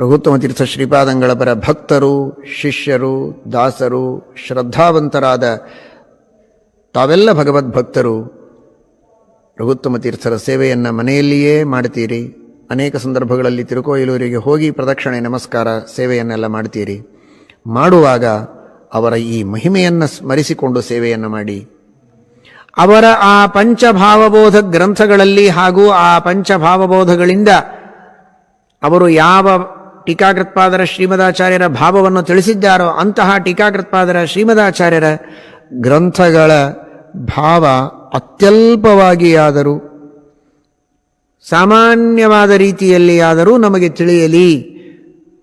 ರಘುತ್ತಮ ತೀರ್ಥ ಶ್ರೀಪಾದಂಗಳವರ ಭಕ್ತರು, ಶಿಷ್ಯರು, ದಾಸರು, ಶ್ರದ್ಧಾವಂತರಾದ ತಾವೆಲ್ಲ ಭಗವದ್ಭಕ್ತರು ರಘುತ್ತಮ ತೀರ್ಥರ ಸೇವೆಯನ್ನು ಮನೆಯಲ್ಲಿಯೇ ಮಾಡ್ತೀರಿ ಅನೇಕ ಸಂದರ್ಭಗಳಲ್ಲಿ ತಿರುಕೋಯಿಲೂರಿಗೆ ಹೋಗಿ ಪ್ರದಕ್ಷಿಣೆ, ನಮಸ್ಕಾರ, ಸೇವೆಯನ್ನೆಲ್ಲ ಮಾಡ್ತೀರಿ ಮಾಡುವಾಗ ಅವರ ಈ ಮಹಿಮೆಯನ್ನು ಸ್ಮರಿಸಿಕೊಂಡು ಸೇವೆಯನ್ನು ಮಾಡಿ. ಅವರ ಆ ಪಂಚಭಾವಬೋಧ ಗ್ರಂಥಗಳಲ್ಲಿ ಹಾಗೂ ಆ ಪಂಚಭಾವಬೋಧಗಳಿಂದ ಅವರು ಯಾವ ಟೀಕಾಕೃತ್ಪಾದರ ಶ್ರೀಮದಾಚಾರ್ಯರ ಭಾವವನ್ನು ತಿಳಿಸಿದ್ದಾರೋ ಅಂತಹ ಟೀಕಾಕೃತ್ಪಾದರ ಶ್ರೀಮದಾಚಾರ್ಯರ ಗ್ರಂಥಗಳ ಭಾವ ಅತ್ಯಲ್ಪವಾಗಿಯಾದರೂ, ಸಾಮಾನ್ಯವಾದ ರೀತಿಯಲ್ಲಿ ಆದರೂ ನಮಗೆ ತಿಳಿಯಲಿ.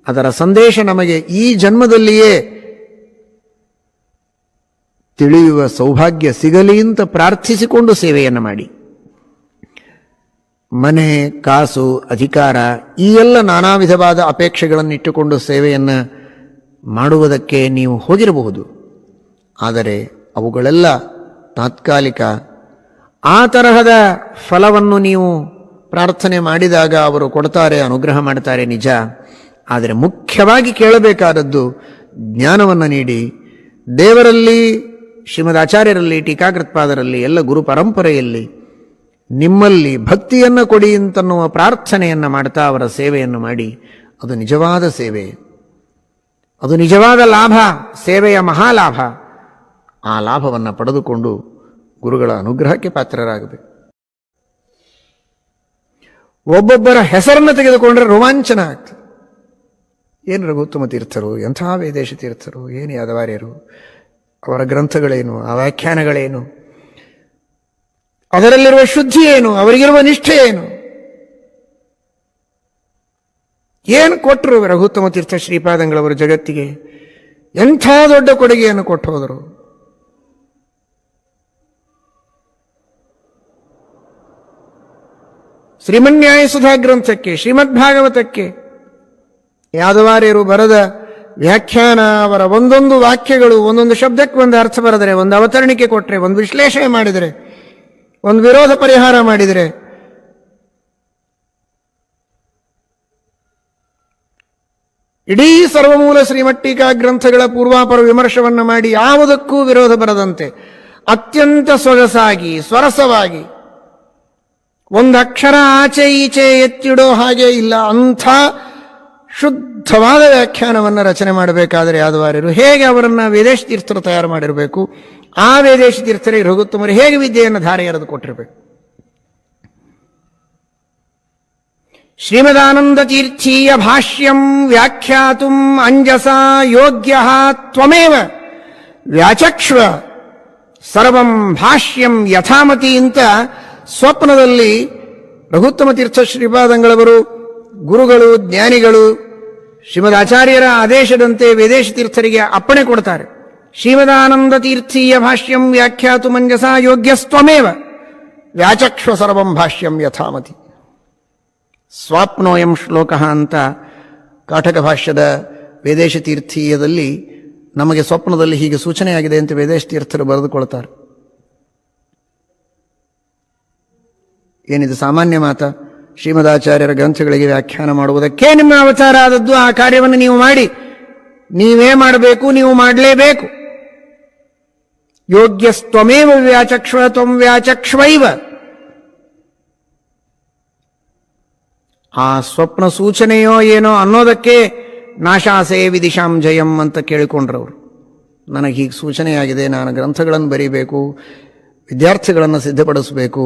ಅದರ ಸಂದೇಶ ನಮಗೆ ಈ ಜನ್ಮದಲ್ಲಿಯೇ ತಿಳಿಯುವ ಸೌಭಾಗ್ಯ ಸಿಗಲಿ ಅಂತ ಪ್ರಾರ್ಥಿಸಿಕೊಂಡು ಸೇವೆಯನ್ನು ಮಾಡಿ. ಮನೆ, ಕಾಸು, ಅಧಿಕಾರ ಈ ಎಲ್ಲ ನಾನಾ ವಿಧವಾದ ಅಪೇಕ್ಷೆಗಳನ್ನಿಟ್ಟುಕೊಂಡು ಸೇವೆಯನ್ನು ಮಾಡುವುದಕ್ಕೆ ನೀವು ಹೋಗಿರಬಹುದು. ಆದರೆ ಅವುಗಳೆಲ್ಲ ತಾತ್ಕಾಲಿಕ. ಆ ತರಹದ ಫಲವನ್ನು ನೀವು ಪ್ರಾರ್ಥನೆ ಮಾಡಿದಾಗ ಅವರು ಕೊಡ್ತಾರೆ, ಅನುಗ್ರಹ ಮಾಡ್ತಾರೆ, ನಿಜ. ಆದರೆ ಮುಖ್ಯವಾಗಿ ಕೇಳಬೇಕಾದದ್ದು ಜ್ಞಾನವನ್ನು ನೀಡಿ. ದೇವರಲ್ಲಿ, ಶ್ರೀಮದ್ ಆಚಾರ್ಯರಲ್ಲಿ, ಟೀಕಾಕೃತ್ಪಾದರಲ್ಲಿ, ಎಲ್ಲ ಗುರು ಪರಂಪರೆಯಲ್ಲಿ ನಿಮ್ಮಲ್ಲಿ ಭಕ್ತಿಯನ್ನು ಕೊಡಿ ಅಂತನ್ನುವ ಪ್ರಾರ್ಥನೆಯನ್ನು ಮಾಡ್ತಾ ಅವರ ಸೇವೆಯನ್ನು ಮಾಡಿ, ಅದು ನಿಜವಾದ ಸೇವೆ. ಅದು ನಿಜವಾದ ಲಾಭ, ಸೇವೆಯ ಮಹಾಲಾಭ. ಆ ಲಾಭವನ್ನು ಪಡೆದುಕೊಂಡು ಗುರುಗಳ ಅನುಗ್ರಹಕ್ಕೆ ಪಾತ್ರರಾಗಬೇಕು. ಒಬ್ಬೊಬ್ಬರ ಹೆಸರನ್ನು ತೆಗೆದುಕೊಂಡ್ರೆ ರೋಮಾಂಚನ ಆಗ್ತದೆ. ಏನು ರಘುತ್ತಮ ತೀರ್ಥರು, ಎಂಥ ವೇದೇಶ ತೀರ್ಥರು, ಏನು ಯಾದವಾರ್ಯರು, ಅವರ ಗ್ರಂಥಗಳೇನು, ಆ ವ್ಯಾಖ್ಯಾನಗಳೇನು ಅದರಲ್ಲಿರುವ ಶುದ್ಧಿ ಏನು? ಅವರಿಗಿರುವ ನಿಷ್ಠೆ ಏನು? ಏನು ಕೊಟ್ಟರು ರಘುತ್ತಮ ತೀರ್ಥ ಶ್ರೀಪಾದಂಗಳವರು ಜಗತ್ತಿಗೆ? ಎಂಥ ದೊಡ್ಡ ಕೊಡುಗೆಯನ್ನು ಕೊಟ್ಟು ಹೋದರು? ಶ್ರೀಮನ್ಯಾಯ ಸುಧಾ ಗ್ರಂಥಕ್ಕೆ ಶ್ರೀಮದ್ ಭಾಗವತಕ್ಕೆ ಯಾದವಾರ್ಯರು ಬರೆದ ವ್ಯಾಖ್ಯಾನ, ಅವರ ಒಂದೊಂದು ವಾಕ್ಯಗಳು ಒಂದೊಂದು ಶಬ್ದಕ್ಕೆ ಒಂದು ಅರ್ಥ ಬರೆದರೆ, ಒಂದು ಅವತರಣಿಕೆ ಕೊಟ್ಟರೆ ಒಂದು ವಿಶ್ಲೇಷಣೆ ಮಾಡಿದರೆ ಒಂದು ವಿರೋಧ ಪರಿಹಾರ ಮಾಡಿದರೆ ಇಡೀ ಸರ್ವಮೂಲ ಶ್ರೀಮಟ್ಟಿಕಾ ಗ್ರಂಥಗಳ ಪೂರ್ವಾಪರ ವಿಮರ್ಶವನ್ನು ಮಾಡಿ ಯಾವುದಕ್ಕೂ ವಿರೋಧ ಬರದಂತೆ ಅತ್ಯಂತ ಸೊಗಸಾಗಿ, ಸ್ವರಸವಾಗಿ ಒಂದು ಅಕ್ಷರ ಆಚೆ ಈಚೆ ಎತ್ತಿಡೋ ಹಾಗೆ ಇಲ್ಲ, ಅಂಥ ಶುದ್ಧವಾದ ವ್ಯಾಖ್ಯಾನವನ್ನು ರಚನೆ ಮಾಡಬೇಕಾದರೆ ಯಾದವಾರ್ಯರು ಹೇಗೆ ಅವರನ್ನು ವಿದೇಶ ತೀರ್ಥರು ತಯಾರು ಮಾಡಿರಬೇಕು? ಆ ವೇದೇಶ ತೀರ್ಥರಿಗೆ ರಘುತ್ತಮರು ಹೇಗೆ ವಿದ್ಯೆಯನ್ನು ಧಾರೆ ಎರೆದು ಕೊಟ್ಟಿರಬೇಕು? ಶ್ರೀಮದಾನಂದ ತೀರ್ಥೀಯ ಭಾಷ್ಯಂ ವ್ಯಾಖ್ಯಾತು ಅಂಜಸ ಯೋಗ್ಯ ತ್ವಮೇವ ವ್ಯಾಚಕ್ಷ್ವ ಸರ್ವಂ ಭಾಷ್ಯಂ ಯಥಾಮತಿ ಅಂತ ಸ್ವಪ್ನದಲ್ಲಿ ರಘುತ್ತಮ ತೀರ್ಥ ಶ್ರೀಪಾದಂಗಳವರು ಗುರುಗಳು ಜ್ಞಾನಿಗಳು ಶ್ರೀಮದಾಚಾರ್ಯರ ಆದೇಶದಂತೆ ವೇದೇಶ ತೀರ್ಥರಿಗೆ ಅಪ್ಪಣೆ ಕೊಡ್ತಾರೆ. ಶ್ರೀಮದಾನಂದ ತೀರ್ಥೀಯ ಭಾಷ್ಯಂ ವ್ಯಾಖ್ಯಾತು ಮಂಜಸ ಯೋಗ್ಯಸ್ತ್ವಮೇವ ವ್ಯಾಚಕ್ಷ್ವ ಸರ್ವಂ ಭಾಷ್ಯಂ ಯಥಾಮತಿ ಸ್ವಾಪ್ನೋಯಂ ಶ್ಲೋಕ ಅಂತ ಕಾಟಕ ಭಾಷ್ಯದ ವೇದೇಶ ತೀರ್ಥೀಯದಲ್ಲಿ ನಮಗೆ ಸ್ವಪ್ನದಲ್ಲಿ ಹೀಗೆ ಸೂಚನೆಯಾಗಿದೆ ಅಂತ ವೇದೇಶ ತೀರ್ಥರು ಬರೆದುಕೊಳ್ತಾರೆ. ಏನಿದು ಸಾಮಾನ್ಯ ಮಾತ? ಶ್ರೀಮದಾಚಾರ್ಯರ ಗ್ರಂಥಗಳಿಗೆ ವ್ಯಾಖ್ಯಾನ ಮಾಡುವುದಕ್ಕೆ ನಿಮ್ಮ ಅವತಾರ ಆದದ್ದು ಆ ಕಾರ್ಯವನ್ನು ನೀವು ಮಾಡಿ. ನೀವೇ ಮಾಡಬೇಕು, ನೀವು ಮಾಡಲೇಬೇಕು. ಯೋಗ್ಯಸ್ತ್ವಮೇವ ವ್ಯಾಚಕ್ಷ್ವ ತ್ವಂ ವ್ಯಾಚಕ್ಷ್ವೈವ ಆ ಸ್ವಪ್ನ ಸೂಚನೆಯೋ ಏನೋ ಅನ್ನೋದಕ್ಕೆ ನಾಶಾಸೆ ವಿದಿಶಾಂ ಜಯಂ ಅಂತ ಕೇಳಿಕೊಂಡ್ರವರು. ನನಗೆ ಹೀಗೆ ಸೂಚನೆಯಾಗಿದೆ, ನಾನು ಗ್ರಂಥಗಳನ್ನು ಬರೀಬೇಕು, ವಿದ್ಯಾರ್ಥಿಗಳನ್ನು ಸಿದ್ಧಪಡಿಸಬೇಕು,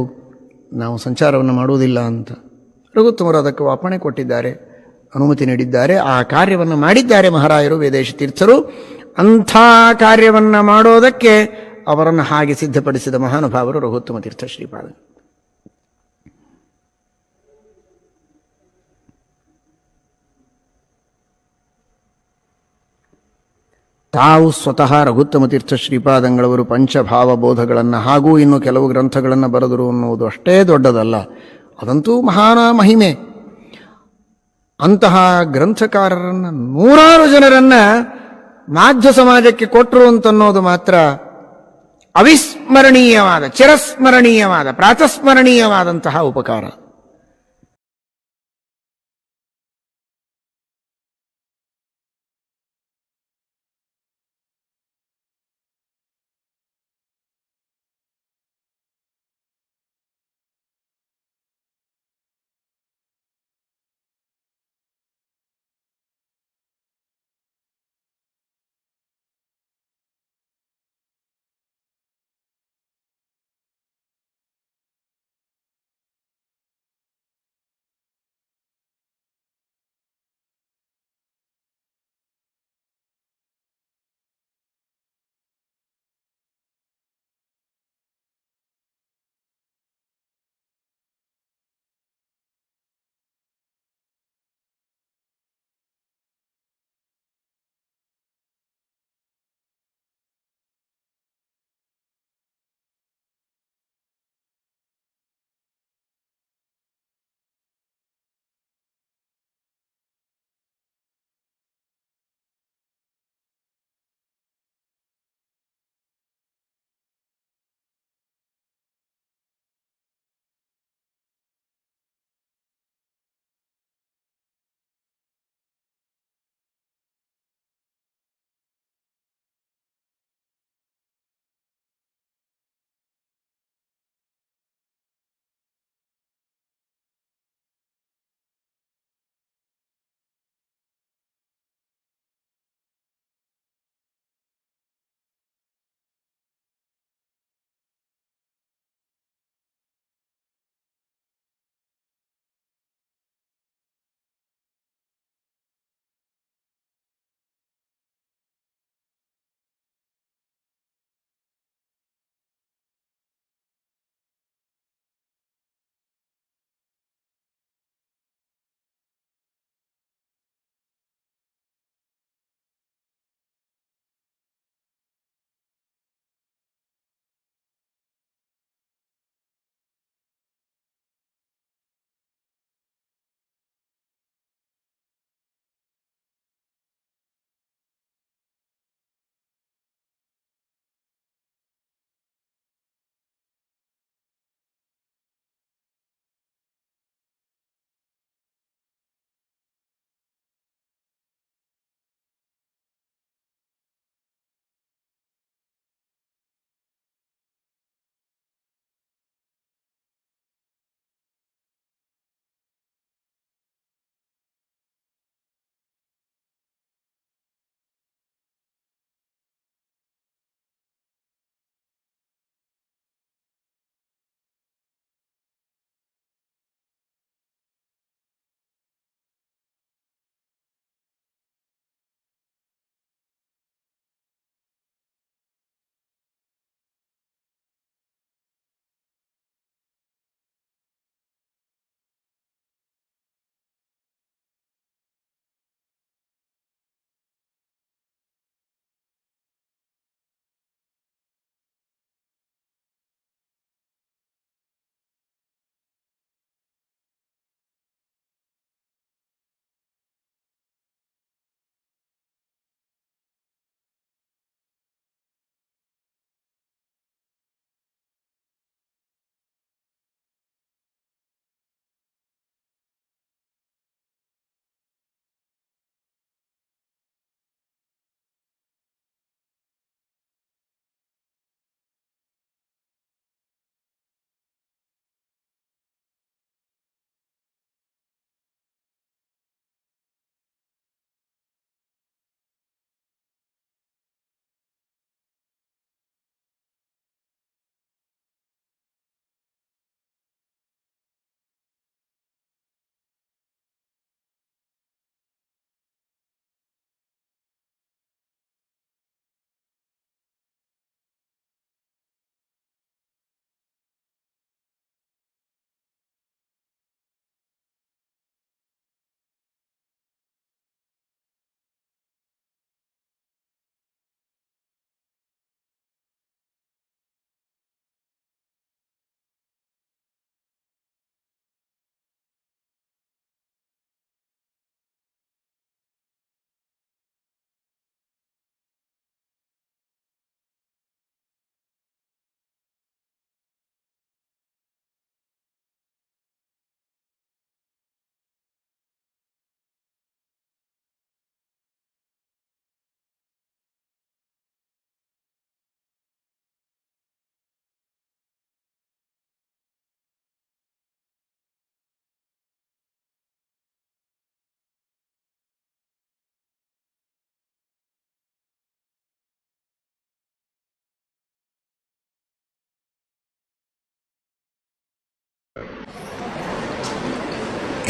ನಾವು ಸಂಚಾರವನ್ನು ಮಾಡುವುದಿಲ್ಲ ಅಂತ. ರಘುತ್ತಮರು ಅದಕ್ಕೆ ವಾಪಣೆ ಕೊಟ್ಟಿದ್ದಾರೆ, ಅನುಮತಿ ನೀಡಿದ್ದಾರೆ, ಆ ಕಾರ್ಯವನ್ನು ಮಾಡಿದ್ದಾರೆ ಮಹಾರಾಯರು ವೇದೇಶ ತೀರ್ಥರು ಅಂಥ ಕಾರ್ಯವನ್ನು ಮಾಡೋದಕ್ಕೆ ಅವರನ್ನು ಹಾಗೆ ಸಿದ್ಧಪಡಿಸಿದ ಮಹಾನುಭಾವರು ರಘುತ್ತಮ ತೀರ್ಥ ಶ್ರೀಪಾದ ತಾವು ಸ್ವತಃ ರಘುತ್ತಮ ತೀರ್ಥ ಶ್ರೀಪಾದಂಗಳವರು ಪಂಚಭಾವಬೋಧಗಳನ್ನು ಹಾಗೂ ಇನ್ನು ಕೆಲವು ಗ್ರಂಥಗಳನ್ನು ಬರೆದರು ಅನ್ನುವುದು ಅಷ್ಟೇ ದೊಡ್ಡದಲ್ಲ. ಅದಂತೂ ಮಹಾನ ಮಹಿಮೆ. ಅಂತಹ ಗ್ರಂಥಕಾರರನ್ನು ನೂರಾರು ಜನರನ್ನ ಮಾಧ್ಯ ಸಮಾಜಕ್ಕೆ ಕೊಟ್ಟರು ಅಂತನ್ನೋದು ಮಾತ್ರ ಅವಿಸ್ಮರಣೀಯವಾದ ಚಿರಸ್ಮರಣೀಯವಾದ ಪ್ರಾತಸ್ಮರಣೀಯವಾದಂತಹ ಉಪಕಾರ.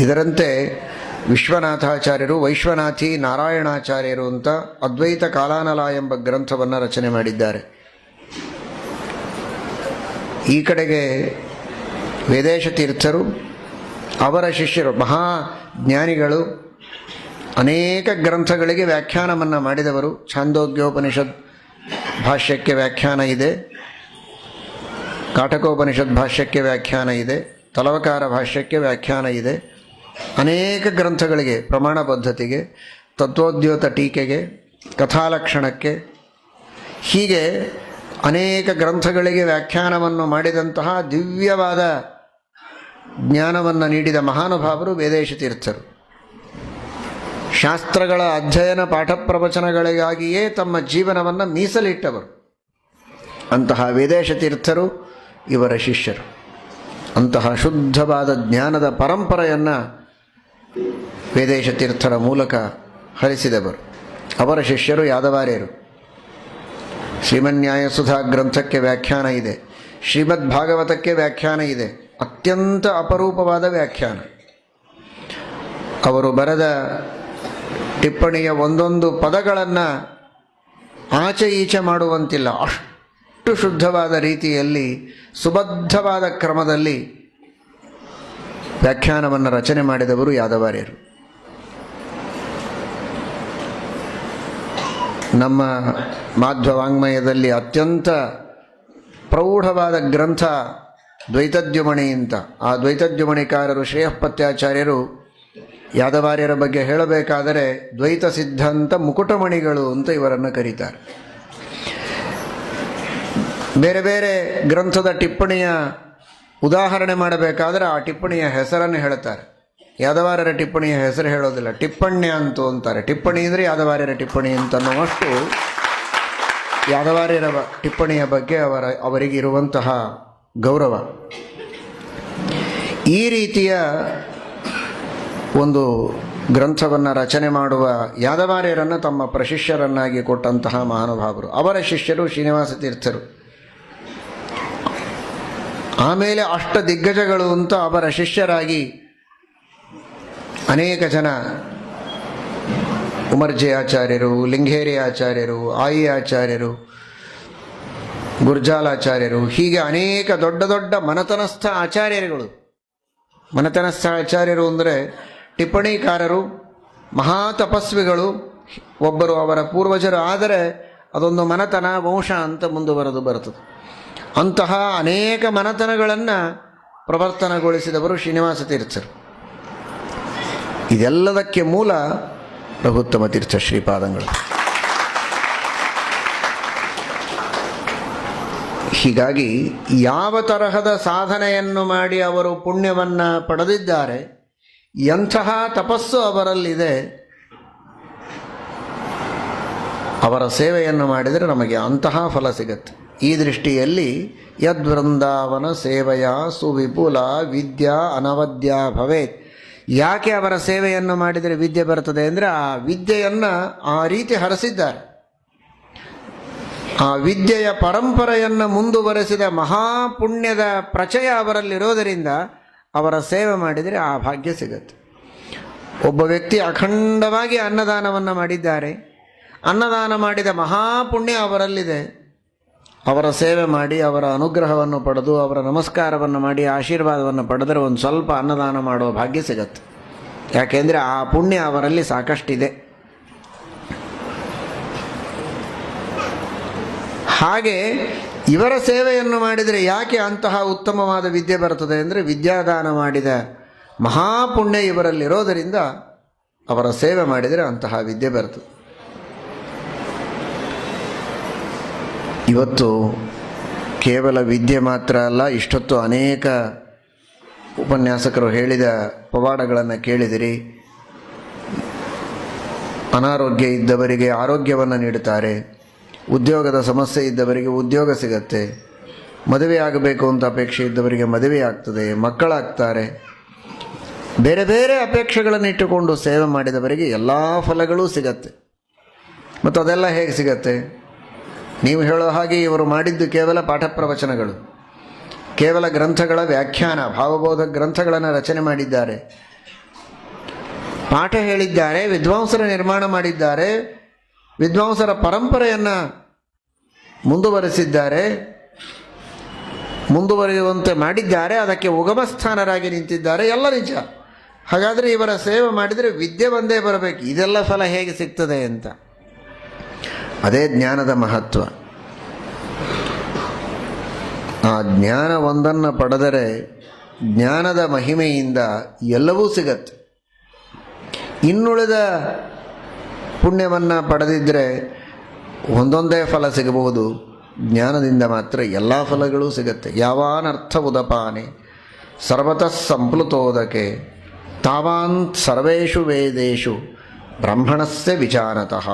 ಇದರಂತೆ ವಿಶ್ವನಾಥಾಚಾರ್ಯರು, ವೈಶ್ವನಾಥಿ, ನಾರಾಯಣಾಚಾರ್ಯರು ಅಂತ ಅದ್ವೈತ ಕಾಲಾನಲ ಎಂಬ ಗ್ರಂಥವನ್ನು ರಚನೆ ಮಾಡಿದ್ದಾರೆ. ಈ ಕಡೆಗೆ ವೇದೇಶ ತೀರ್ಥರು, ಅವರ ಶಿಷ್ಯರು, ಮಹಾ ಜ್ಞಾನಿಗಳು, ಅನೇಕ ಗ್ರಂಥಗಳಿಗೆ ವ್ಯಾಖ್ಯಾನವನ್ನು ಮಾಡಿದವರು. ಛಾಂದೋಗ್ಯೋಪನಿಷತ್ ಭಾಷ್ಯಕ್ಕೆ ವ್ಯಾಖ್ಯಾನ ಇದೆ. ಕಾಟಕೋಪನಿಷತ್ ಭಾಷ್ಯಕ್ಕೆ ವ್ಯಾಖ್ಯಾನ ಇದೆ. ತಲವಕಾರ ಭಾಷ್ಯಕ್ಕೆ ವ್ಯಾಖ್ಯಾನ ಇದೆ. ಅನೇಕ ಗ್ರಂಥಗಳಿಗೆ, ಪ್ರಮಾಣ ಪದ್ಧತಿಗೆ, ತತ್ವೋದ್ಯೋತ ಟೀಕೆಗೆ, ಕಥಾಲಕ್ಷಣಕ್ಕೆ, ಹೀಗೆ ಅನೇಕ ಗ್ರಂಥಗಳಿಗೆ ವ್ಯಾಖ್ಯಾನವನ್ನು ಮಾಡಿದಂತಹ ದಿವ್ಯವಾದ ಜ್ಞಾನವನ್ನು ನೀಡಿದ ಮಹಾನುಭಾವರು ವೇದೇಶ ತೀರ್ಥರು. ಶಾಸ್ತ್ರಗಳ ಅಧ್ಯಯನ ಪಾಠ ಪ್ರವಚನಗಳಿಗಾಗಿಯೇ ತಮ್ಮ ಜೀವನವನ್ನು ಮೀಸಲಿಟ್ಟವರು. ಅಂತಹ ವೇದೇಶ ತೀರ್ಥರು ಇವರ ಶಿಷ್ಯರು. ಅಂತಹ ಶುದ್ಧವಾದ ಜ್ಞಾನದ ಪರಂಪರೆಯನ್ನು ವೇದೇಶ ತೀರ್ಥರ ಮೂಲಕ ಹರಿಸಿದವರು. ಅವರ ಶಿಷ್ಯರು, ಯಾದವಾರ್ಯರು. ಶ್ರೀಮನ್ಯಾಯಸುಧಾ ಗ್ರಂಥಕ್ಕೆ ವ್ಯಾಖ್ಯಾನ ಇದೆ. ಶ್ರೀಮದ್ ಭಾಗವತಕ್ಕೆ ವ್ಯಾಖ್ಯಾನ ಇದೆ. ಅತ್ಯಂತ ಅಪರೂಪವಾದ ವ್ಯಾಖ್ಯಾನ. ಅವರು ಬರೆದ ಟಿಪ್ಪಣಿಯ ಒಂದೊಂದು ಪದಗಳನ್ನು ಆಚೆ ಈಚೆ ಮಾಡುವಂತಿಲ್ಲ. ಅಷ್ಟು ಶುದ್ಧವಾದ ರೀತಿಯಲ್ಲಿ, ಸುಬದ್ಧವಾದ ಕ್ರಮದಲ್ಲಿ ವ್ಯಾಖ್ಯಾನವನ್ನು ರಚನೆ ಮಾಡಿದವರು ಯಾದವಾರ್ಯರು. ನಮ್ಮ ಮಾಧ್ವ ವಾಂಗ್ಮಯದಲ್ಲಿ ಅತ್ಯಂತ ಪ್ರೌಢವಾದ ಗ್ರಂಥ ದ್ವೈತದ್ಯುಮಣಿ ಅಂತ. ಆ ದ್ವೈತದ್ಯುಮಣಿಕಾರರು ಶ್ರೇಯಪತ್ಯಾಚಾರ್ಯರು ಯಾದವಾರ್ಯರ ಬಗ್ಗೆ ಹೇಳಬೇಕಾದರೆ ದ್ವೈತ ಸಿದ್ಧಾಂತ ಮುಕುಟಮಣಿಗಳು ಅಂತ ಇವರನ್ನು ಕರೀತಾರೆ. ಬೇರೆ ಬೇರೆ ಗ್ರಂಥದ ಟಿಪ್ಪಣಿಯ ಉದಾಹರಣೆ ಮಾಡಬೇಕಾದ್ರೆ ಆ ಟಿಪ್ಪಣಿಯ ಹೆಸರನ್ನು ಹೇಳ್ತಾರೆ. ಯಾದವಾರರ ಟಿಪ್ಪಣಿಯ ಹೆಸರು ಹೇಳೋದಿಲ್ಲ. ಟಿಪ್ಪಣಿ ಅಂತು ಅಂತಾರೆ. ಟಿಪ್ಪಣಿ ಅಂದರೆ ಯಾದವಾರ್ಯರ ಟಿಪ್ಪಣಿ ಅಂತನ್ನುವಷ್ಟು ಯಾದವಾರ್ಯರ ಟಿಪ್ಪಣಿಯ ಬಗ್ಗೆ ಅವರ, ಅವರಿಗಿರುವಂತಹ ಗೌರವ. ಈ ರೀತಿಯ ಒಂದು ಗ್ರಂಥವನ್ನು ರಚನೆ ಮಾಡುವ ಯಾದವಾರ್ಯರನ್ನು ತಮ್ಮ ಪ್ರಶಿಷ್ಯರನ್ನಾಗಿ ಕೊಟ್ಟಂತಹ ಮಹಾನುಭಾವರು. ಅವರ ಶಿಷ್ಯರು ಶ್ರೀನಿವಾಸ ತೀರ್ಥರು. ಆಮೇಲೆ ಅಷ್ಟ ದಿಗ್ಗಜಗಳು ಅಂತ ಅವರ ಶಿಷ್ಯರಾಗಿ ಅನೇಕ ಜನ ಉಮರ್ಜಿ ಆಚಾರ್ಯರು, ಲಿಂಗೇರಿ ಆಚಾರ್ಯರು, ಆಯಿ ಆಚಾರ್ಯರು, ಗುರ್ಜಾಲಾಚಾರ್ಯರು, ಹೀಗೆ ಅನೇಕ ದೊಡ್ಡ ದೊಡ್ಡ ಮನತನಸ್ಥ ಆಚಾರ್ಯರುಗಳು. ಮನತನಸ್ಥ ಆಚಾರ್ಯರು ಅಂದರೆ ಟಿಪ್ಪಣಿಕಾರರು ಮಹಾ ತಪಸ್ವಿಗಳು ಒಬ್ಬರು ಅವರ ಪೂರ್ವಜರು, ಆದರೆ ಅದೊಂದು ಮನತನ, ವಂಶ ಅಂತ ಮುಂದುವರೆದು ಬರುತ್ತದೆ ಅಂತಹ ಅನೇಕ ಮನತನಗಳನ್ನು ಪ್ರವರ್ತನಗೊಳಿಸಿದವರು ಶ್ರೀನಿವಾಸ ತೀರ್ಥರು. ಇದೆಲ್ಲದಕ್ಕೆ ಮೂಲ ರಘುತ್ತಮ ತೀರ್ಥ ಶ್ರೀಪಾದಂಗಳು. ಹೀಗಾಗಿ ಯಾವ ತರಹದ ಸಾಧನೆಯನ್ನು ಮಾಡಿ ಅವರು ಪುಣ್ಯವನ್ನು ಪಡೆದಿದ್ದಾರೆ, ಎಂತಹ ತಪಸ್ಸು ಅವರಲ್ಲಿದೆ, ಅವರ ಸೇವೆಯನ್ನು ಮಾಡಿದರೆ ನಮಗೆ ಅಂತಹ ಫಲ ಸಿಗತ್ತೆ. ಈ ದೃಷ್ಟಿಯಲ್ಲಿ ಯದ್ವೃಂದಾವನ ಸೇವೆಯ ಸುವಿಪುಲ ವಿದ್ಯಾ ಅನವದ್ಯ ಭವೇತ್. ಯಾಕೆ ಅವರ ಸೇವೆಯನ್ನು ಮಾಡಿದರೆ ವಿದ್ಯೆ ಬರುತ್ತದೆ ಅಂದರೆ ಆ ವಿದ್ಯೆಯನ್ನು ಆ ರೀತಿ ಹರಸಿದ್ದಾರೆ. ಆ ವಿದ್ಯೆಯ ಪರಂಪರೆಯನ್ನು ಮುಂದುವರೆಸಿದ ಮಹಾಪುಣ್ಯದ ಪ್ರಚಯ ಅವರಲ್ಲಿರೋದರಿಂದ ಅವರ ಸೇವೆ ಮಾಡಿದರೆ ಆ ಭಾಗ್ಯ ಸಿಗುತ್ತೆ. ಒಬ್ಬ ವ್ಯಕ್ತಿ ಅಖಂಡವಾಗಿ ಅನ್ನದಾನವನ್ನು ಮಾಡಿದ್ದಾರೆ. ಅನ್ನದಾನ ಮಾಡಿದ ಮಹಾಪುಣ್ಯ ಅವರಲ್ಲಿದೆ. ಅವರ ಸೇವೆ ಮಾಡಿ, ಅವರ ಅನುಗ್ರಹವನ್ನು ಪಡೆದು, ಅವರ ನಮಸ್ಕಾರವನ್ನು ಮಾಡಿ, ಆಶೀರ್ವಾದವನ್ನು ಪಡೆದರೆ ಒಂದು ಸ್ವಲ್ಪ ಅನ್ನದಾನ ಮಾಡುವ ಭಾಗ್ಯ ಸಿಗತ್ತೆ. ಯಾಕೆಂದರೆ ಆ ಪುಣ್ಯ ಅವರಲ್ಲಿ ಸಾಕಷ್ಟಿದೆ. ಹಾಗೆ ಇವರ ಸೇವೆಯನ್ನು ಮಾಡಿದರೆ ಯಾಕೆ ಅಂತಹ ಉತ್ತಮವಾದ ವಿದ್ಯೆ ಬರುತ್ತದೆ ಅಂದರೆ ವಿದ್ಯಾದಾನ ಮಾಡಿದ ಮಹಾಪುಣ್ಯ ಇವರಲ್ಲಿರೋದರಿಂದ ಅವರ ಸೇವೆ ಮಾಡಿದರೆ ಅಂತಹ ವಿದ್ಯೆ ಬರ್ತದೆ. ಇವತ್ತು ಕೇವಲ ವಿದ್ಯೆ ಮಾತ್ರ ಅಲ್ಲ, ಇಷ್ಟೊತ್ತು ಅನೇಕ ಉಪನ್ಯಾಸಕರು ಹೇಳಿದ ಪವಾಡಗಳನ್ನು ಕೇಳಿದಿರಿ. ಅನಾರೋಗ್ಯ ಇದ್ದವರಿಗೆ ಆರೋಗ್ಯವನ್ನು ನೀಡುತ್ತಾರೆ. ಉದ್ಯೋಗದ ಸಮಸ್ಯೆ ಇದ್ದವರಿಗೆ ಉದ್ಯೋಗ ಸಿಗತ್ತೆ. ಮದುವೆ ಆಗಬೇಕು ಅಂತ ಅಪೇಕ್ಷೆ ಇದ್ದವರಿಗೆ ಮದುವೆ ಆಗ್ತದೆ, ಮಕ್ಕಳಾಗ್ತಾರೆ. ಬೇರೆ ಬೇರೆ ಅಪೇಕ್ಷೆಗಳನ್ನು ಇಟ್ಟುಕೊಂಡು ಸೇವೆ ಮಾಡಿದವರಿಗೆ ಎಲ್ಲ ಫಲಗಳೂ ಸಿಗತ್ತೆ. ಮತ್ತು ಅದೆಲ್ಲ ಹೇಗೆ ಸಿಗತ್ತೆ? ನೀವು ಹೇಳೋ ಹಾಗೆ ಇವರು ಮಾಡಿದ್ದು ಕೇವಲ ಪಾಠ ಪ್ರವಚನಗಳು ಕೇವಲ ಗ್ರಂಥಗಳ ವ್ಯಾಖ್ಯಾನ, ಭಾವಬೋಧ ಗ್ರಂಥಗಳನ್ನು ರಚನೆ ಮಾಡಿದ್ದಾರೆ. ಪಾಠ ಹೇಳಿದ್ದಾರೆ, ವಿದ್ವಾಂಸರ ನಿರ್ಮಾಣ ಮಾಡಿದ್ದಾರೆ, ವಿದ್ವಾಂಸರ ಪರಂಪರೆಯನ್ನು ಮುಂದುವರೆಸಿದ್ದಾರೆ, ಮುಂದುವರಿಯುವಂತೆ ಮಾಡಿದ್ದಾರೆ, ಅದಕ್ಕೆ ಉಗಮ ಸ್ಥಾನರಾಗಿ ನಿಂತಿದ್ದಾರೆ, ಎಲ್ಲ ನಿಜ. ಹಾಗಾದರೆ ಇವರ ಸೇವೆ ಮಾಡಿದರೆ ವಿದ್ಯೆ ಒಂದೇ ಬರಬೇಕು. ಇದೆಲ್ಲ ಫಲ ಹೇಗೆ ಸಿಗ್ತದೆ ಅಂತ. ಅದೇ ಜ್ಞಾನದ ಮಹತ್ವ. ಆ ಜ್ಞಾನ ಒಂದನ್ನು ಪಡೆದರೆ ಜ್ಞಾನದ ಮಹಿಮೆಯಿಂದ ಎಲ್ಲವೂ ಸಿಗತ್ತೆ. ಇನ್ನುಳಿದ ಪುಣ್ಯವನ್ನು ಪಡೆದಿದ್ದರೆ ಒಂದೊಂದೇ ಫಲ ಸಿಗಬಹುದು. ಜ್ಞಾನದಿಂದ ಮಾತ್ರ ಎಲ್ಲ ಫಲಗಳು ಸಿಗತ್ತೆ. ಯಾವಾನರ್ಥ ಉದಪಾನೆ, ಸರ್ವತಃ ಸಂಪ್ಲುತೋದಕೆ ತಾವಾನ್ ಸರ್ವೇಷು ವೇದೇಶು ಬ್ರಹ್ಮಣಸ್ಯ ವಿಚಾರತಃ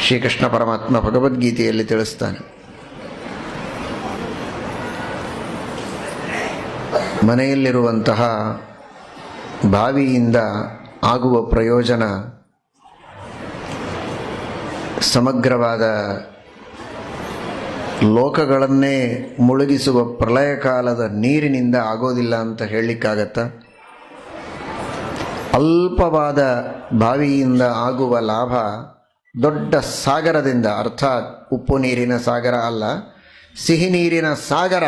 ಶ್ರೀಕೃಷ್ಣ ಪರಮಾತ್ಮ ಭಗವದ್ಗೀತೆಯಲ್ಲಿ ತಿಳಿಸ್ತಾನೆ. ಮನೆಯಲ್ಲಿರುವಂತಹ ಬಾವಿಯಿಂದ ಆಗುವ ಪ್ರಯೋಜನ ಸಮಗ್ರವಾದ ಲೋಕಗಳನ್ನೇ ಮುಳುಗಿಸುವ ಪ್ರಳಯ ಕಾಲದ ನೀರಿನಿಂದ ಆಗೋದಿಲ್ಲ ಅಂತ ಹೇಳಲಿಕ್ಕಾಗತ್ತ? ಅಲ್ಪವಾದ ಬಾವಿಯಿಂದ ಆಗುವ ಲಾಭ ದೊಡ್ಡ ಸಾಗರದಿಂದ, ಅರ್ಥಾತ್ ಉಪ್ಪು ನೀರಿನ ಸಾಗರ ಅಲ್ಲ, ಸಿಹಿ ನೀರಿನ ಸಾಗರ.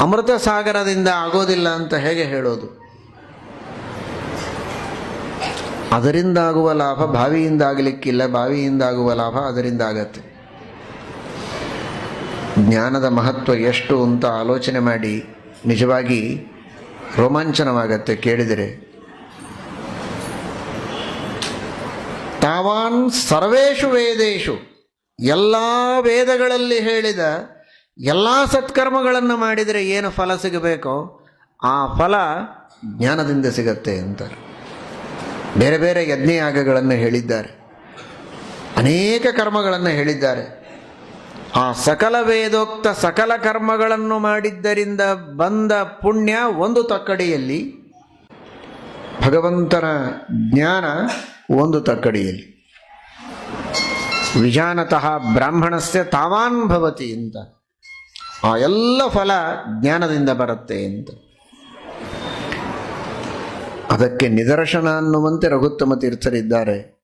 ಅಮೃತ ಸಾಗರದಿಂದ ಆಗೋದಿಲ್ಲ ಅಂತ ಹೇಗೆ ಹೇಳೋದು? ಅದರಿಂದ ಆಗುವ ಲಾಭ ಬಾವಿಯಿಂದ ಆಗಲಿಕ್ಕಿಲ್ಲ ಬಾವಿಯಿಂದ ಆಗುವ ಲಾಭ ಅದರಿಂದ ಆಗತ್ತೆ ಜ್ಞಾನದ ಮಹತ್ವ ಎಷ್ಟು ಅಂತ ಆಲೋಚನೆ ಮಾಡಿ ನಿಜವಾಗಿ ರೋಮಾಂಚನವಾಗತ್ತೆ ಕೇಳಿದರೆ. ತಾವಾನ್ ಸರ್ವೇಷು ವೇದೇಶು ಎಲ್ಲ ವೇದಗಳಲ್ಲಿ ಹೇಳಿದ ಎಲ್ಲ ಸತ್ಕರ್ಮಗಳನ್ನು ಮಾಡಿದರೆ ಏನು ಫಲ ಸಿಗಬೇಕೋ ಆ ಫಲ ಜ್ಞಾನದಿಂದ ಸಿಗತ್ತೆ ಅಂತಾರೆ. ಬೇರೆ ಬೇರೆ ಯಜ್ಞಯಾಗಗಳನ್ನು ಹೇಳಿದ್ದಾರೆ. ಅನೇಕ ಕರ್ಮಗಳನ್ನು ಹೇಳಿದ್ದಾರೆ. ಆ ಸಕಲ ವೇದೋಕ್ತ ಸಕಲ ಕರ್ಮಗಳನ್ನು ಮಾಡಿದ್ದರಿಂದ ಬಂದ ಪುಣ್ಯ ಒಂದು ತಕ್ಕಡಿಯಲ್ಲಿ ಭಗವಂತನ ಜ್ಞಾನ ಒಂದು ತಕ್ಕಡಿಯಲ್ಲಿ. ವಿಜಾನತಃ ಬ್ರಾಹ್ಮಣಸ್ಯ ತಾವಾನ್ ಭವತಿ ಅಂತ. ಆ ಎಲ್ಲ ಫಲ ಜ್ಞಾನದಿಂದ ಬರುತ್ತೆ ಅಂತ. ಅದಕ್ಕೆ ನಿದರ್ಶನ ಅನ್ನುವಂತೆ ರಘುತ್ತಮ ತೀರ್ಥರಿದ್ದಾರೆ.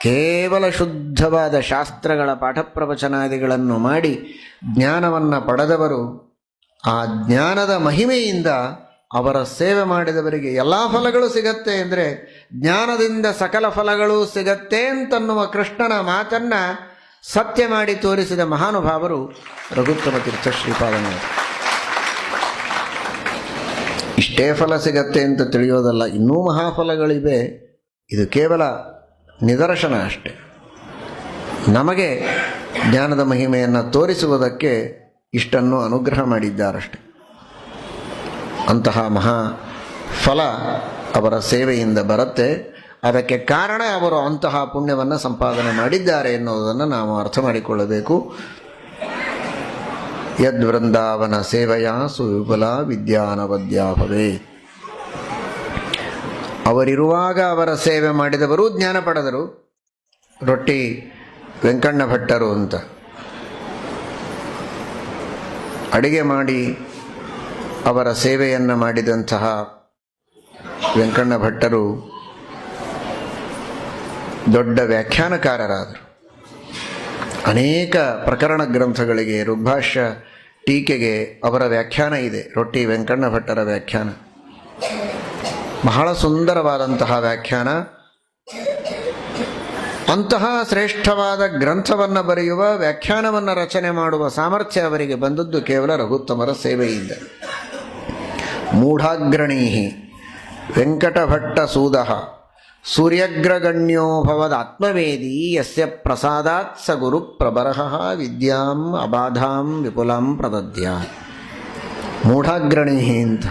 ಕೇವಲ ಶುದ್ಧವಾದ ಶಾಸ್ತ್ರಗಳ ಪಾಠ ಪ್ರವಚನಾದಿಗಳನ್ನು ಮಾಡಿ ಜ್ಞಾನವನ್ನು ಪಡೆದವರು, ಆ ಜ್ಞಾನದ ಮಹಿಮೆಯಿಂದ ಅವರ ಸೇವೆ ಮಾಡಿದವರಿಗೆ ಎಲ್ಲ ಫಲಗಳು ಸಿಗತ್ತೆ ಅಂದರೆ ಜ್ಞಾನದಿಂದ ಸಕಲ ಫಲಗಳು ಸಿಗತ್ತೆ ಅಂತನ್ನುವ ಕೃಷ್ಣನ ಮಾತನ್ನು ಸತ್ಯ ಮಾಡಿ ತೋರಿಸಿದ ಮಹಾನುಭಾವರು ರಘುತ್ತಮ ತೀರ್ಥ ಶ್ರೀಪಾದನವರು ಇಷ್ಟೇ ಫಲ ಸಿಗತ್ತೆ ಅಂತ ತಿಳಿಯೋದಲ್ಲ, ಇನ್ನೂ ಮಹಾಫಲಗಳಿವೆ. ಇದು ಕೇವಲ ನಿದರ್ಶನ ಅಷ್ಟೆ. ನಮಗೆ ಜ್ಞಾನದ ಮಹಿಮೆಯನ್ನು ತೋರಿಸುವುದಕ್ಕೆ ಇಷ್ಟನ್ನು ಅನುಗ್ರಹ ಮಾಡಿದ್ದಾರಷ್ಟೆ. ಅಂತಹ ಮಹಾ ಫಲ ಅವರ ಸೇವೆಯಿಂದ ಬರುತ್ತೆ. ಅದಕ್ಕೆ ಕಾರಣ ಅವರು ಅಂತಹ ಪುಣ್ಯವನ್ನು ಸಂಪಾದನೆ ಮಾಡಿದ್ದಾರೆ ಎನ್ನುವುದನ್ನು ನಾವು ಅರ್ಥ ಮಾಡಿಕೊಳ್ಳಬೇಕು. ಯದ್ವೃಂದಾವನ ಸೇವೆಯ ಸುವಿಪುಲ ವಿದ್ಯಾನವದ್ಯ ಭವೇ ಅವರಿರುವಾಗ ಅವರ ಸೇವೆ ಮಾಡಿದವರು ಜ್ಞಾನ ಪಡೆದರು. ರೊಟ್ಟಿ ವೆಂಕಣ್ಣ ಭಟ್ಟರು ಅಂತ. ಅಡಿಗೆ ಮಾಡಿ ಅವರ ಸೇವೆಯನ್ನು ಮಾಡಿದಂತಹ ವೆಂಕಣ್ಣ ಭಟ್ಟರು ದೊಡ್ಡ ವ್ಯಾಖ್ಯಾನಕಾರರಾದರು. ಅನೇಕ ಪ್ರಕರಣ ಗ್ರಂಥಗಳಿಗೆ ಋಗ್ಭಾಷ್ಯ ಟೀಕೆಗೆ ಅವರ ವ್ಯಾಖ್ಯಾನ ಇದೆ, ರೊಟ್ಟಿ ವೆಂಕಣ್ಣ ಭಟ್ಟರ ವ್ಯಾಖ್ಯಾನ. ಬಹಳ ಸುಂದರವಾದಂತಹ ವ್ಯಾಖ್ಯಾನ. ಅಂತಹ ಶ್ರೇಷ್ಠವಾದ ಗ್ರಂಥವನ್ನು ಬರೆಯುವ, ವ್ಯಾಖ್ಯಾನವನ್ನು ರಚನೆ ಮಾಡುವ ಸಾಮರ್ಥ್ಯ ಅವರಿಗೆ ಬಂದದ್ದು ಕೇವಲ ರಘುತ್ತಮರ ಸೇವೆಯಿಂದ. ಮೂಢಾಗ್ರಣೀ ವೆಂಕಟಭಟ್ಟ ಸೂದ ಸೂರ್ಯಗ್ರಗಣ್ಯೋ ಭವದಾತ್ಮವೇದಿ ಯಸ್ಯ ಪ್ರಸಾದಾತ್ ಸ ಗುರು ಪ್ರಬರಹ ವಿದ್ಯಾಂ ಅಬಾಧಾಂ ವಿಪುಲಾಂ ಪ್ರದದ್ಯ. ಮೂಢಾಗ್ರಣಿ ಅಂತ.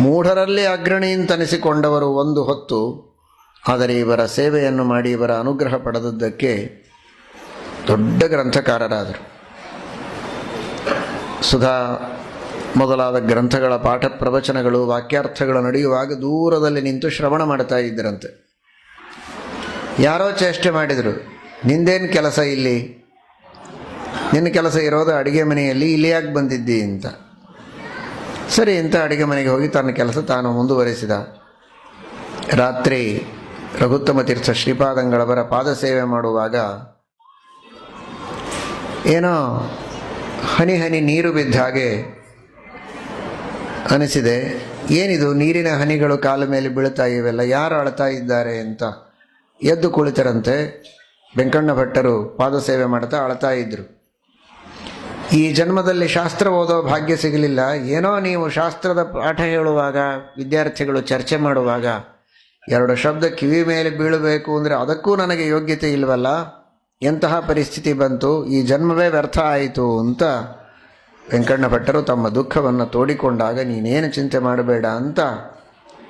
ಮೂಢರಲ್ಲಿ ಅಗ್ರಣಿ ಅಂತನಿಸಿಕೊಂಡವರು ಒಂದು ಹೊತ್ತು, ಆದರೆ ಇವರ ಸೇವೆಯನ್ನು ಮಾಡಿ ಇವರ ಅನುಗ್ರಹ ಪಡೆದದ್ದಕ್ಕೆ ದೊಡ್ಡ ಗ್ರಂಥಕಾರರಾದರು. ಸುಧಾ ಮೊದಲಾದ ಗ್ರಂಥಗಳ ಪಾಠ ಪ್ರವಚನಗಳು, ವಾಕ್ಯಾರ್ಥಗಳು ನಡೆಯುವಾಗ ದೂರದಲ್ಲಿ ನಿಂತು ಶ್ರವಣ ಮಾಡ್ತಾ ಇದ್ದರಂತೆ ಯಾರೋ ಚೇಷ್ಟೆ ಮಾಡಿದರು, ನಿಂದೇನು ಕೆಲಸ ಇಲ್ಲಿ? ನಿನ್ನ ಕೆಲಸ ಇರೋದು ಅಡುಗೆ ಮನೆಯಲ್ಲಿ ಇಲ್ಲಿ ಯಾಕೆ ಬಂದಿದ್ದಿ ಅಂತ. ಸರಿ ಅಂತ ಅಡುಗೆ ಮನೆಗೆ ಹೋಗಿ ತನ್ನ ಕೆಲಸ ತಾನು ಮುಂದುವರೆಸಿದ. ರಾತ್ರಿ ರಘುತ್ತಮ ತೀರ್ಥ ಶ್ರೀಪಾದಂಗಳವರ ಪಾದ ಸೇವೆ ಮಾಡುವಾಗ ಏನೋ ಹನಿ ಹನಿ ನೀರು ಬಿದ್ದ ಹಾಗೆ ಅನಿಸಿದೆ, ಏನಿದು ನೀರಿನ ಹನಿಗಳು ಕಾಲ ಮೇಲೆ ಬೀಳ್ತಾ ಇವೆಲ್ಲ, ಯಾರು ಅಳ್ತಾ ಇದ್ದಾರೆ ಅಂತ? ಎದ್ದು ಕುಳಿತರಂತೆ ವೆಂಕಣ್ಣ ಭಟ್ಟರು ಪಾದ ಸೇವೆ ಮಾಡ್ತಾ ಅಳ್ತಾ ಇದ್ದರು ಈ ಜನ್ಮದಲ್ಲಿ ಶಾಸ್ತ್ರ ಓದೋ ಭಾಗ್ಯ ಸಿಗಲಿಲ್ಲ. ಏನೋ ನೀವು ಶಾಸ್ತ್ರದ ಪಾಠ ಹೇಳುವಾಗ, ವಿದ್ಯಾರ್ಥಿಗಳು ಚರ್ಚೆ ಮಾಡುವಾಗ, ಎರಡು ಶಬ್ದ ಕಿವಿ ಮೇಲೆ ಬೀಳಬೇಕು ಅಂದರೆ ಅದಕ್ಕೂ ನನಗೆ ಯೋಗ್ಯತೆ ಇಲ್ವಲ್ಲ? ಎಂತಹ ಪರಿಸ್ಥಿತಿ ಬಂತು? ಈ ಜನ್ಮವೇ ವ್ಯರ್ಥ ಆಯಿತು ಅಂತ ವೆಂಕಣ್ಣ ಭಟ್ಟರು ತಮ್ಮ ದುಃಖವನ್ನು ತೋಡಿಕೊಂಡಾಗ, ನೀನೇನು ಚಿಂತೆ ಮಾಡಬೇಡ ಅಂತ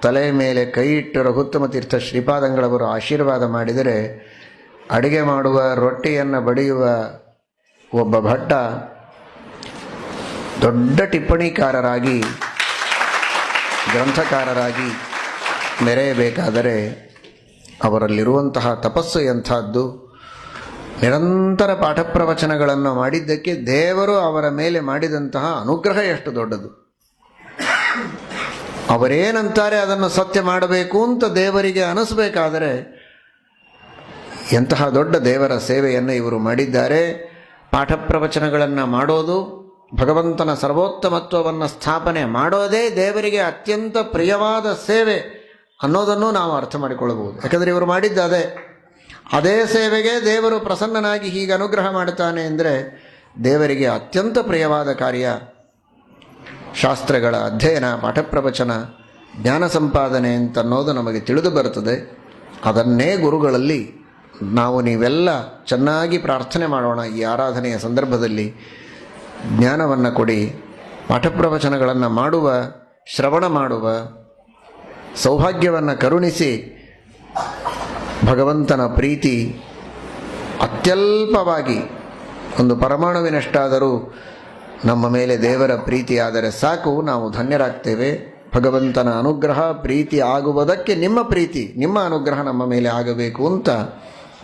ತಲೆಯ ಮೇಲೆ ಕೈ ಇಟ್ಟು ರಘುತ್ತಮ ತೀರ್ಥ ಶ್ರೀಪಾದಂಗಳವರು ಆಶೀರ್ವಾದ ಮಾಡಿದರೆ, ಅಡುಗೆ ಮಾಡುವ ರೊಟ್ಟಿಯನ್ನು ಬಡಿಯುವ ಒಬ್ಬ ಭಟ್ಟ ದೊಡ್ಡ ಟಿಪ್ಪಣಿಕಾರರಾಗಿ, ಗ್ರಂಥಕಾರರಾಗಿ ಮೆರೆಯಬೇಕಾದರೆ ಅವರಲ್ಲಿರುವಂತಹ ತಪಸ್ಸು ಎಂಥದ್ದು? ನಿರಂತರ ಪಾಠ ಪ್ರವಚನಗಳನ್ನು ಮಾಡಿದ್ದಕ್ಕೆ ದೇವರು ಅವರ ಮೇಲೆ ಮಾಡಿದಂತಹ ಅನುಗ್ರಹ ಎಷ್ಟು ದೊಡ್ಡದು. ಅವರೇನಂತಾರೆ ಅದನ್ನು ಸತ್ಯ ಮಾಡಬೇಕು ಅಂತ ದೇವರಿಗೆ ಅನಿಸ್ಬೇಕಾದರೆ ಎಂತಹ ದೊಡ್ಡ ದೇವರ ಸೇವೆಯನ್ನು ಇವರು ಮಾಡಿದ್ದಾರೆ. ಪಾಠ ಪ್ರವಚನಗಳನ್ನು ಮಾಡೋದು, ಭಗವಂತನ ಸರ್ವೋತ್ತಮತ್ವವನ್ನು ಸ್ಥಾಪನೆ ಮಾಡೋದೇ ದೇವರಿಗೆ ಅತ್ಯಂತ ಪ್ರಿಯವಾದ ಸೇವೆ ಅನ್ನೋದನ್ನು ನಾವು ಅರ್ಥ ಮಾಡಿಕೊಳ್ಳಬಹುದು. ಯಾಕಂದರೆ ಇವರು ಮಾಡಿದ್ದ ಅದೇ ಸೇವೆಗೆ ದೇವರು ಪ್ರಸನ್ನನಾಗಿ ಹೀಗೆ ಅನುಗ್ರಹ ಮಾಡುತ್ತಾನೆ ಅಂದರೆ ದೇವರಿಗೆ ಅತ್ಯಂತ ಪ್ರಿಯವಾದ ಕಾರ್ಯ ಶಾಸ್ತ್ರಗಳ ಅಧ್ಯಯನ ಪಾಠ ಪ್ರವಚನ ಜ್ಞಾನ ಸಂಪಾದನೆ ಅಂತ ಅನ್ನೋದು ನಮಗೆ ತಿಳಿದು ಬರುತ್ತದೆ. ಅದನ್ನೇ ಗುರುಗಳಲ್ಲಿ ನಾವು ನೀವೆಲ್ಲ ಚೆನ್ನಾಗಿ ಪ್ರಾರ್ಥನೆ ಮಾಡೋಣ ಈ ಆರಾಧನೆಯ ಸಂದರ್ಭದಲ್ಲಿ. ಜ್ಞಾನವನ್ನು ಕೊಡಿ ಪಾಠ ಪ್ರವಚನಗಳನ್ನು ಮಾಡುವ, ಶ್ರವಣ ಮಾಡುವ, ಸೌಭಾಗ್ಯವನ್ನು ಕರುಣಿಸಿ ಭಗವಂತನ ಪ್ರೀತಿ ಅತ್ಯಲ್ಪವಾಗಿ ಒಂದು ಪರಮಾಣುವಿನಷ್ಟಾದರೂ ನಮ್ಮ ಮೇಲೆ ದೇವರ ಪ್ರೀತಿ ಆದರೆ ಸಾಕು, ನಾವು ಧನ್ಯರಾಗ್ತೇವೆ. ಭಗವಂತನ ಅನುಗ್ರಹ ಪ್ರೀತಿ ಆಗುವುದಕ್ಕೆ ನಿಮ್ಮ ಪ್ರೀತಿ, ನಿಮ್ಮ ಅನುಗ್ರಹ ನಮ್ಮ ಮೇಲೆ ಆಗಬೇಕು ಅಂತ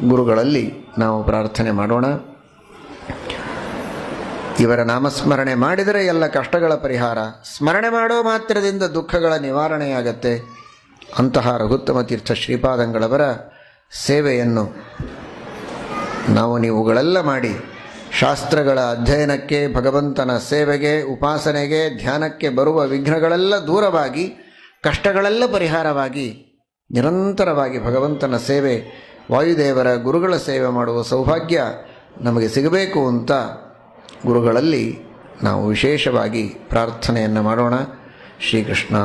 ಗುರುಗಳಲ್ಲಿ ನಾವು ಪ್ರಾರ್ಥನೆ ಮಾಡೋಣ. ಇವರ ನಾಮಸ್ಮರಣೆ ಮಾಡಿದರೆ ಎಲ್ಲ ಕಷ್ಟಗಳ ಪರಿಹಾರ. ಸ್ಮರಣೆ ಮಾಡೋ ಮಾತ್ರದಿಂದ ದುಃಖಗಳ ನಿವಾರಣೆಯಾಗತ್ತೆ. ಅಂತಹ ರಘುತ್ತಮ ತೀರ್ಥ ಶ್ರೀಪಾದಂಗಳವರ ಸೇವೆಯನ್ನು ನಾವು ನೀವುಗಳೆಲ್ಲ ಮಾಡಿ ಶಾಸ್ತ್ರಗಳ ಅಧ್ಯಯನಕ್ಕೆ, ಭಗವಂತನ ಸೇವೆಗೆ, ಉಪಾಸನೆಗೆ, ಧ್ಯಾನಕ್ಕೆ ಬರುವ ವಿಘ್ನಗಳೆಲ್ಲ ದೂರವಾಗಿ, ಕಷ್ಟಗಳೆಲ್ಲ ಪರಿಹಾರವಾಗಿ, ನಿರಂತರವಾಗಿ ಭಗವಂತನ ಸೇವೆ, ವಾಯುದೇವರ ಗುರುಗಳ ಸೇವೆ ಮಾಡುವ ಸೌಭಾಗ್ಯ ನಮಗೆ ಸಿಗಬೇಕು ಅಂತ ಗುರುಗಳಲ್ಲಿ ನಾವು ವಿಶೇಷವಾಗಿ ಪ್ರಾರ್ಥನೆಯನ್ನು ಮಾಡೋಣ. ಶ್ರೀಕೃಷ್ಣ